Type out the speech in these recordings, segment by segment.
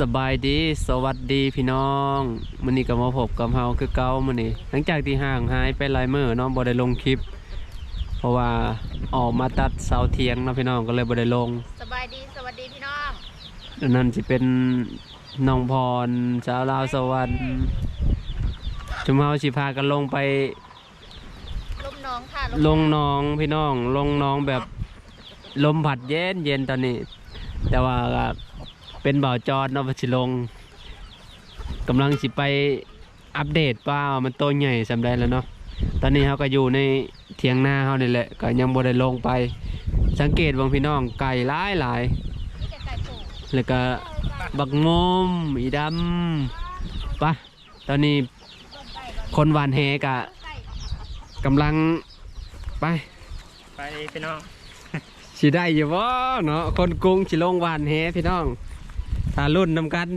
สบายดี สวัสดีพี่น้องมื้อนี้ก็มาพบกับเฮาคือเก่ามื้อนี้หลังจากที่ห่างหายไปหลายมื้อเนาะบ่ได้ลงคลิป เพราะว่าออกมาตัดเสาเทียงเนาะพี่น้องก็เลยบ่ได้ลงสบายดีสวัสดีพี่น้องดังนั้นสิเป็นน้องพรสาวลาวสวรรค์จุมเฮาสิพากันลงไปลมน้องค่ะลงหน้องพี่น้องลงหน้องแบบลมผัดเย็นเย็นตอนนี้ แต่ว่าก็ เป็นบ่าวจอดเนาะว่าสิลงกำลังสิไปอัปเดตว่ามันโตใหญ่สำได้แล้วเนาะตอนนี้เขาก็อยู่ในเถียงนาเขานี่แหละก็ยังบ่ได้ลงไป สังเกตเบางพี่น้องไก่หลายหลายนี่จะไก่ปูแล้วก็บักงมอีดำปะตอนนี้คนหวานแหกะไก่กำลังไปไปพี่น้องสิได้อยู่บ่เนาะคนกรุงสิลงหวานแหพี่น้องถ้ารุ่นนำกัน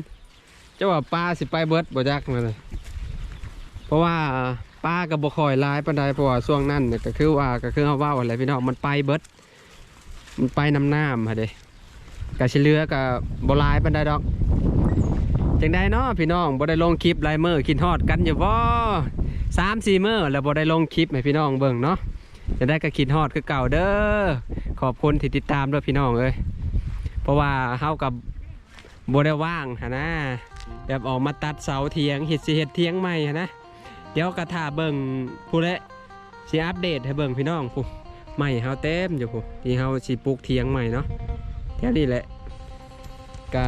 เจ้าว่าป้าสิไปเบิดบ่จักมาเลยเพราะว่าป้ากับบ่คอยลายปานใดเพราะว่าช่วงนั้นเนี่ยก็คือว่าก็คือเฮาว้าอะไรพี่น้องมันไปเบิดมันไปน้ำน้ำฮะเด้กะสิเหลือก็บ่ลายปานใดดอกจังไดเนาะพี่น้องบ่ได้ลงคลิปหลายมื้อคิดฮอดกันอยู่บ่3-4มื้อแล้วบ่ได้ลงคลิปให้พี่น้องเบิ่งเนาะจะได้ก็คิดฮอดคือเก่าเด้อขอบคุณที่ติดตามด้วยพี่น้องเอ้ยเพราะว่าเฮากับ บ่ได้ว่างหนนะแบบออกมาตัดเสาเทียงเฮ็ดสิเฮ็ดเทียงใหม่หั้นะเดี๋ยวกระถาเบิ่งผู้ละสิอัปเดตให้เบิ่งพี่น้องผู้ใหม่เฮาเต็มอยู่ผู้ที่เฮาสิปลูกเทียงใหม่เนาะแค่นี้แหละก็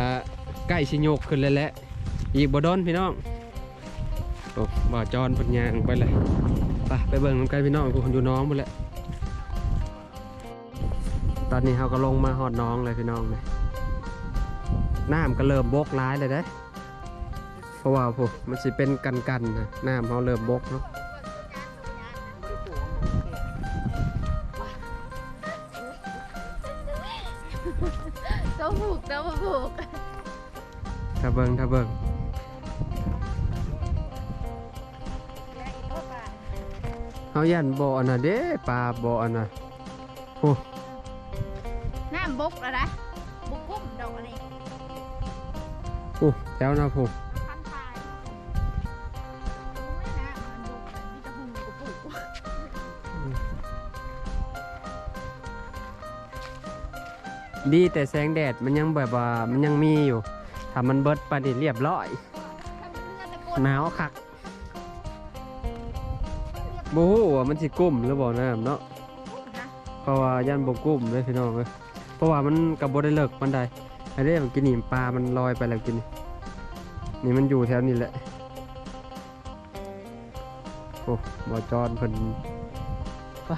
ใกล้สิโยกขึ้นแล้วแหละอีกบ่ดนพี่น้องโอ้บ่จอนเพิ่นย่างไปเลยไปไปเบิ่งนำกันพี่น้องผู้คนอยู่น้องหมดแล้วตอนนี้เขาก็ลงมาหอดน้องเลยพี่น้องเลย น้ำก็เริ่มบกร้ายเลยเด้เพราะว่าผมมันสิเป็นกันกันๆนะน้ำเขาเริ่มบกเนาะเจ้าผูกเจ้าผูกถ้าเบิงถ้าเบิงเขายันบ่อน่ะเด้ปลาบ่อน่ะโอ้น้ำบกแล้วนะบุก แถวนะผมพันทายโอ้ยน้ำมันบกเลยมีแตะหูกับปูดีแต่แสงแดดมันยังแบบว่ามันยังมีอยู่ ถ้ามันเบิดไปนี่เรียบร้อยทำเลือดตะโกนหนาวคักบฮูว่ามันสิกุ้มหรือบ่น้ำเนาะนะเพราะว่ายันบกุ้มเลยพี่น้องเลยเพราะว่ามันกับบได้เลิกมันได้ไอ้เรื่องกินนี่ปลา มันลอยไปแล้วกินนี่ นี่มันอยู่แถวนี้แหละ โอ้บอจอนเพิ่นไก่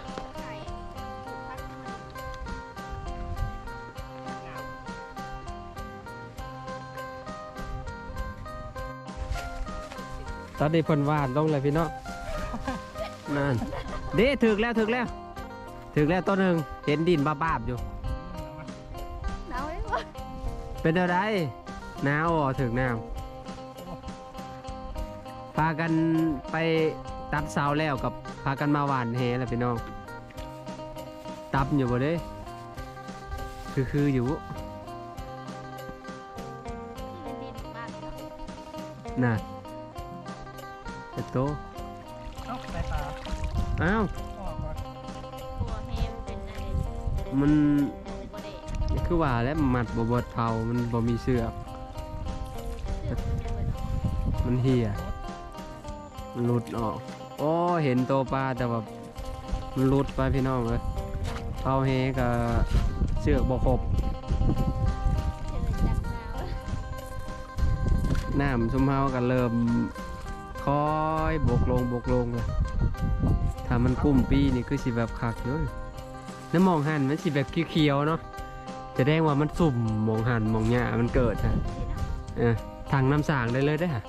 ตอนนี้เพิ่นวาดลงเลยพี่น้องนั่นเด้ถึกแล้วถึกแล้วถึกแล้วต้นหนึ่งเห็นดินบ้าบๆอยู่หนาวไหมวะเป็นอะไรหนาวอะถึงหนาว พากันไปตัดเสาแล้วกับพากันมาหวานแหแล้วพี่น้อง ตับอยู่บ่เด้คือคืออยู่เป็นดินบ้านเนาะน่ะเป็ดโตเอ้าไปปลาอ้าวออกก่อนตัวเฮมเป็นอะไรมันเป็นบริคือว่าแล้วมัดบ่เบิดเผามันบ่มีเสือกเสื้อเป็นอะไรเนาะมันเหี่ยมัน หลุดออกโอ้เห็นโตวปลาแต่ว่ามันหลุดไปพี่น้องเลยเผาเฮกับเสือกบ่ครบเสื้อจากหนาวน้ำซุมเฮาก็เริ่มคอยบกลงบกลงเลยถ้ามันกุ้มปีนี่คือสิแบบคักเลยแล้วมองหันมันสิแบบเขียวๆเนาะจะแดงว่ามันสุ่มมองหันมองหญ้ามันเกิดฮะเออทางน้ำสางได้เลยได้ฮะ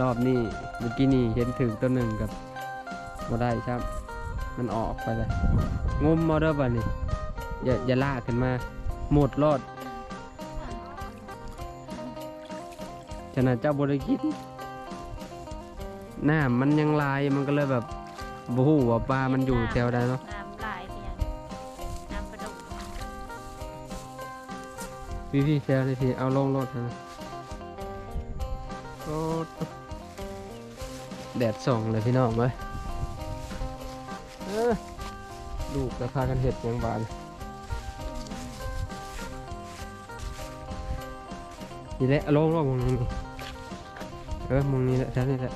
รอบนี้เมื่อกี้นี่เห็นถึงตัวหนึ่งกับมาได้ครับมันออกไปเลยงมมาเด้อบ่นี่อย่าอย่าลากขึ้นมา หมดรอดฉะนั้นเจ้าบริคิดน้ำมันยังลายมันก็เลยแบบบูฮูว่าปลามันอยู่แถวใดเนาะน้ำลายเพียงน้ำประดุกพี่พี่แซวเลยพี่เอาลงรถนะโอ้ แดดส่องเลยพี่น้องไหมลูกแล้วพากันเห็ดยังบานนี่แหละเอาลงรอบมึงนี้เออมึงนี้แหละแถวนี้แหละ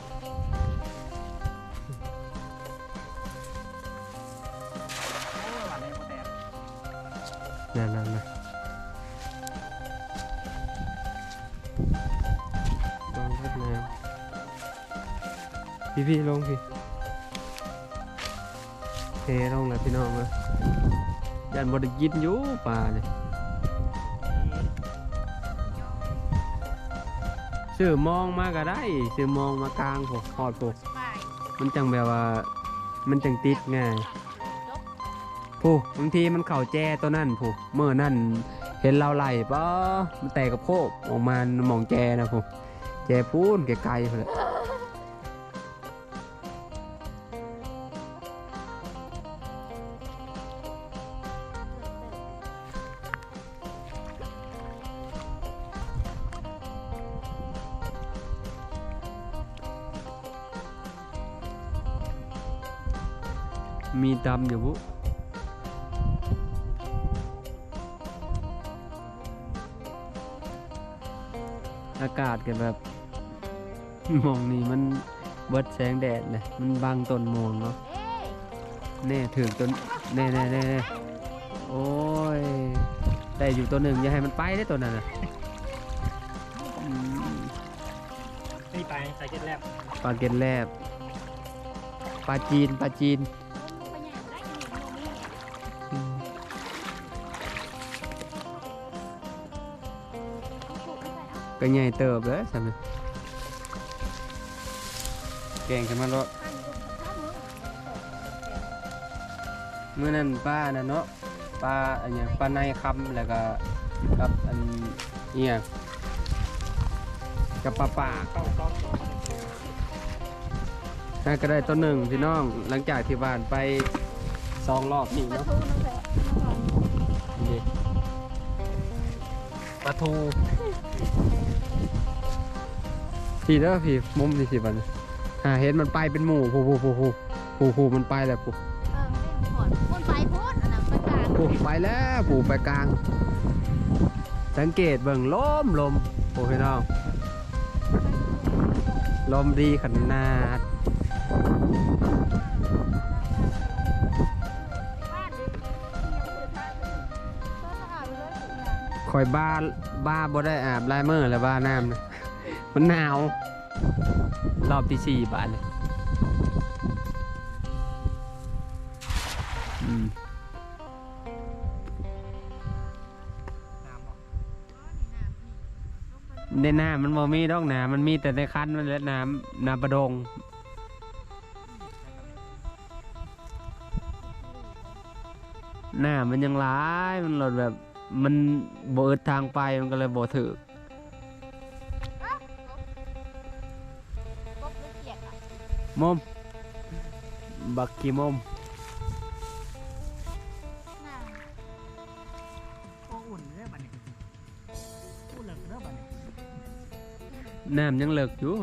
พี่พี่ลงพี่เทลงเลยพี่น้องเลยยันบไดยินอยู่ป่าเลยซื้อมองมาก็ได้ซื้อมองมากลางผมหอดผมมันจังแบบว่า มันจังติดง่ายผู้บางทีมันเข่าแจ้ตัวนั่นผู้เมื่อนั่นเห็นเราไหลปะมันแตกกับโคบออกมาหมองแจนะผู้แจพูนไกลๆพุ่นแหละ มีดำอยู่ผู้อากาศกันแบบมองนี่มันเบิดแสงแดดเลยมันบังต้นโมงเนาะเอ้ยแน่ถึงต้นแน่แน่แน่แน่โอ้ยได้อยู่ตัวหนึ่งอย่าให้มันไปได้ตัวนั้นน่ะอืมนี่ไปใส่เก็ตแลบปลาเก็นแลบปลาจีนปลาจีน ก็ใหญ่เติบเลยสำหรับแกงขึ้นมาแล้วข้างนี้ก็ข้างนู้นเมื่อนั้นป้านะเนาะป้าอันเนี้ยป้าในคำแล้วก็กับอันเนี้ยกับปลาป่าน่าก็ได้ตัวหนึ่งพี่น้องหลังจากที่บ้านไปสองรอบนี่เนาะปลาทู พี่เด้อพี่มุมที่สิบันหาเห็นมันไปเป็นหมู่ผู้ผู้ผู้ผู้ผู้ผู้มันไปแล้วผู้เออไม่หอมพ่นไฟพ่นอันนั้นไปกลางผู้ไปแล้วผู้ไปกลาง สังเกตเบิ่งลมลมโอ้พี่น้องลมดีขนาดบ้านดิยังไม่ถึงบ้านเลยก็สะอาดไปเลยทุกอย่างคอยบ้าบ้าบ่ได้อาบลายเมื่อแล้วบ้าน้ำนะ มันหนาว รอบที่สี่บาทเลยน้ำออกในน้ำมันบ่มีดอกน้ำมันมีแต่ในคันมันและน้ำน้ำประดงหน้ามันยังร้ายมันหลดแบบ มันบเอิดทางไปมันก็เลยบ่ถือ มม บักกี้มมก็อุ่นเรื่องบันนี้อุ่นเหลือเรื่องบันนี้น้ำยังเลิกอยู่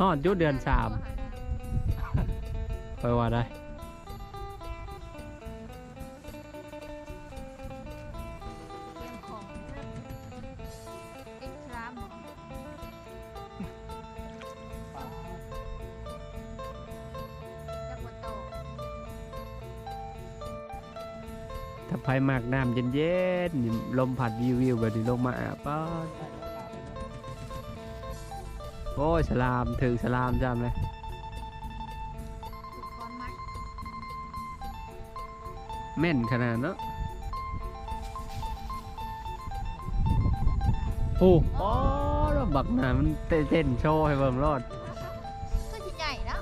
ฮอดอยุเดือนสามไปว่าได้ ไผมากน้ำเย็นๆนี่ลมผัดวิววิวแบบนี้ลงมาอาบป้าโอ้ยสลามถึงสลามจำเลยแม่นขนาดเนาะโอ้โอ้แล้วบักหนามันเต้นโชว์ให้เบิ่งรอดก็ใหญ่แล้ว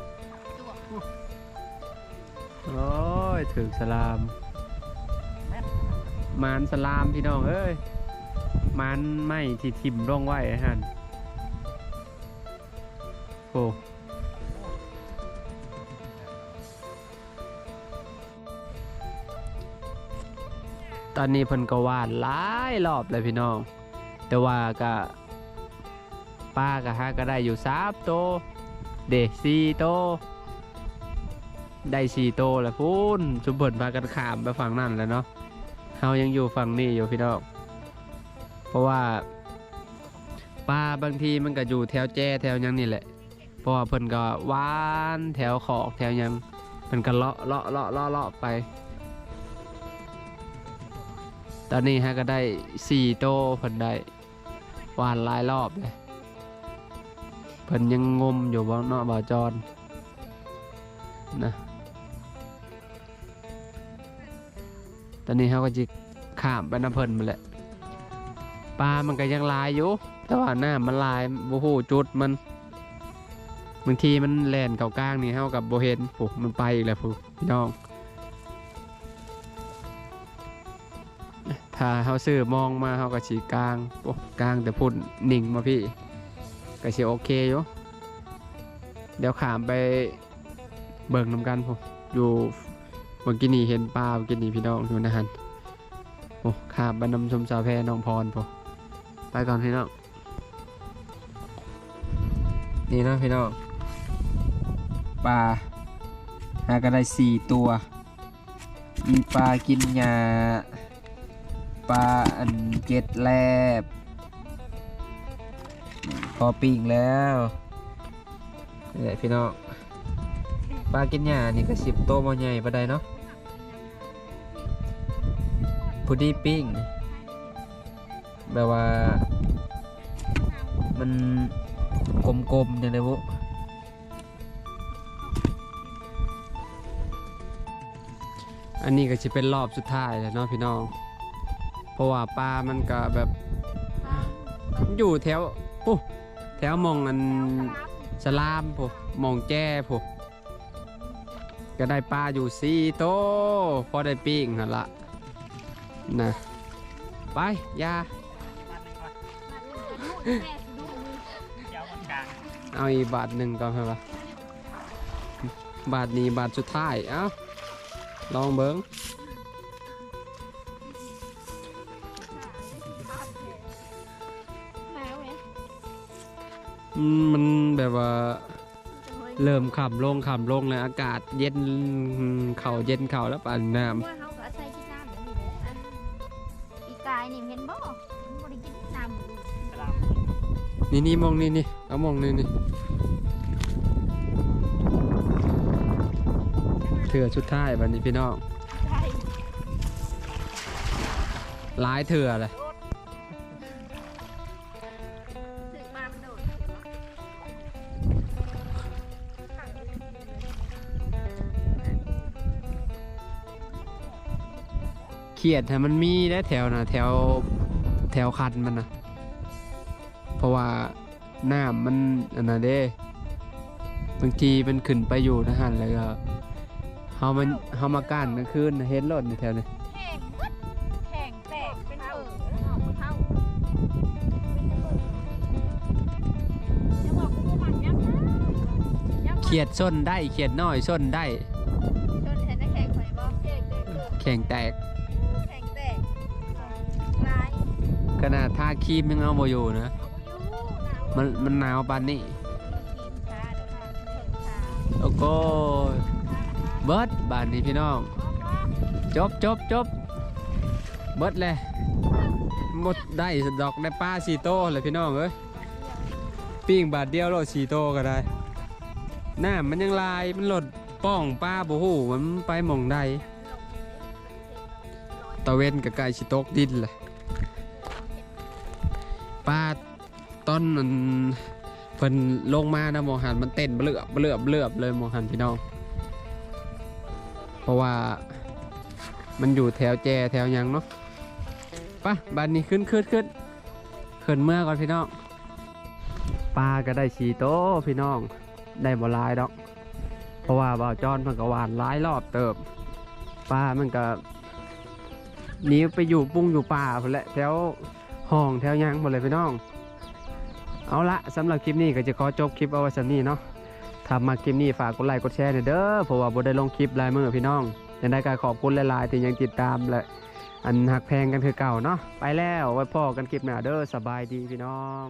โอ้ยถึงสลาม มานสลามพี่น้องเอ้ยมานไม่ที่ทิมร่องไว้ฮันโอ้ตอนนี้เพิ่นก็วานหลายรอบเลยพี่น้อง แต่ว่าก็ป้าก็หาก็ได้อยู่สามโต เด็สี่โต ได้สี่โตแล้วพูนชุมเพิ่นพากันขามไปฝั่งนั่นแล้วเนาะายังอยู่ฝั่งนี้อยู่พี่น้องเพราะว่าปลาบางทีมันก็อยู่แถวแจ้แถวยังนี่แหละเพราะว่าเพิ่นก็หวานแถวขอกแถวยังเพิ่นก็เลาะเลาะเลาะเลาะเลาะไป ตอนนี้ฮะก็ได้สี่โตเพิ่นได้หวานหลายรอบเลยเพิ่นยังงมอยู่บ่เนาะบ่าจอนนะ ตอนนี้เขาก็จะข้ามไปน้ำเพิ่นมาแหละปลามันก็ยังลายอยู่ แต่ว่าหน้ำมันลายบ่ฮู้จุดมันบางทีมันแล่นเก่ากลางนี่เฮากับโบเห็นผูมันไปอีกแล้วผูพี่น้อง ถ้าเฮาซื้อมองมาเฮาก็สิกลางโอ้กลางแต่พุ่นนิ่งมาพี่ ก็สิโอเคอยู่เดี๋ยวขามไปเบิ่งน้ำกันผมอยู่ เมื่อกี้นี่เห็นปลาเมื่อกี้นี่พี่น้องอยู่นะฮันโอ้ขามไปนำชมสาวแพน้องพรผมไปก่อนพี่น้องนี่นะพี่น้องปลาหาก็ได้สี่ตัว มีปลากินหญ้าปลาอันเจ็ดแลบพอปิ้งแล้วนี่แหละพี่น้องปลากินหญ้านี่ก็สิบโตวบ่ใหญ่ปานใดเนาะ พอดีปิ้งแบบว่า มันกลมๆอย่างไรบุอันนี้ก็จะเป็นรอบสุดท้ายแล้วเนาะพี่น้อง เพราะว่าปลามันก็แบบอยู่แถวปุ๊แถวมองอันสลามปุ๊มองแจ้ปุ๊ก็ได้ปลาอยู่สี่โตพอได้ปิ้งหั่นละ นะไปอยาบ้านหนึ่งก่อนแม่สิดูมือเจ้ามันกลางเอาอีกบาทหนึ่งก่อนเถอะวะบาทนี้บาทสุดท้าย เอ้า ลองเบิ้งแม่เว้ยอืมมันแบบว่าจะเฮ้ยเริ่มขับลงขับลงเลยอากาศเย็นเข่าเย็นเข่าแล้วปั่นน้ว่ กายนี่เห็นบ่มันบ่ได้กินน้ำดูสลามำนี่นี่มองนี่นี่เอามองนี่นี่เถื่อชุดท้ายบันนี้พี่น้องใช่หลายเถื่อเลยถึ ขียดให้มันมีได้แถวนะแถวแถวคันมันนะเพราะว่าน้ำมันอันนั้นเด้บางทีมันขึ้นไปอยู่นะฮะแล้วก็เฮามันเฮามาก้านกลางคืนน่ะเห็นรถในแถวนี้แข่งวัดแข่งแตกเป็นเออแล้วเอาเท่าจะบอกกูบ่มันยับนะยับเขียดส้นได้เขียดน้อยส้นได้ชนเห็นได้แข่งไข่บ่แข่งแตก แข่งแตก ขนาดทาครีมยังเอาบ่อยู่นะมันมันหนาวปานนี้ทีมชาเดี๋ยวค่ะเถิดชาโอ้โหเบิดบานนี้พี่น้องจบจบจบเบิร์ดเลยหมดได้ดอกได้ปลาสีโตเลยพี่น้องเอ้ยปิ้งบาทเดียวโลดสีโตก็ได้หน้ำมันยังลายมันหลดป้องปลาบูฮูมันไปมองใดตะเวนกับไก่ชิตกดินเลย ปลาตอนนั้นเพิ่นลงมานะมองหันมันเต้นเบลือบเบลือบเบลือบเลยมองหันพี่น้อง เพราะว่ามันอยู่แถวแจแถวยังเนาะปะบ้านนี้ขึ้นขึ้นขึ้นขึ้นเมื่อก่อนพี่น้องปลาก็ได้ชีโตพี่น้อง ได้บ่หลายดอก เพราะว่าบ่าวจอนมันก็หวานหลายรอบเติบปลามันก็หนีไปอยู่ปุ้งอยู่ป่าพุ่นแหละแถว ห้องแถวยังหมดเลยพี่น้อง เอาละสำหรับคลิปนี้ก็จะขอจบคลิปเอาไว้สำนี้เนาะถ้ามาคลิปนี้ฝากกดไลค์กดแชร์หน่ยเด้อเพราะว่าบ่ได้ลงคลิปลายมือพี่น้องยังได้การขอบคุณหลายๆที่ยังติดตามและอันหักแพงกันคือเก่าเนาะไปแล้วไว้พ่อกันคลิปหน้าเด้อสบายดีพี่น้อง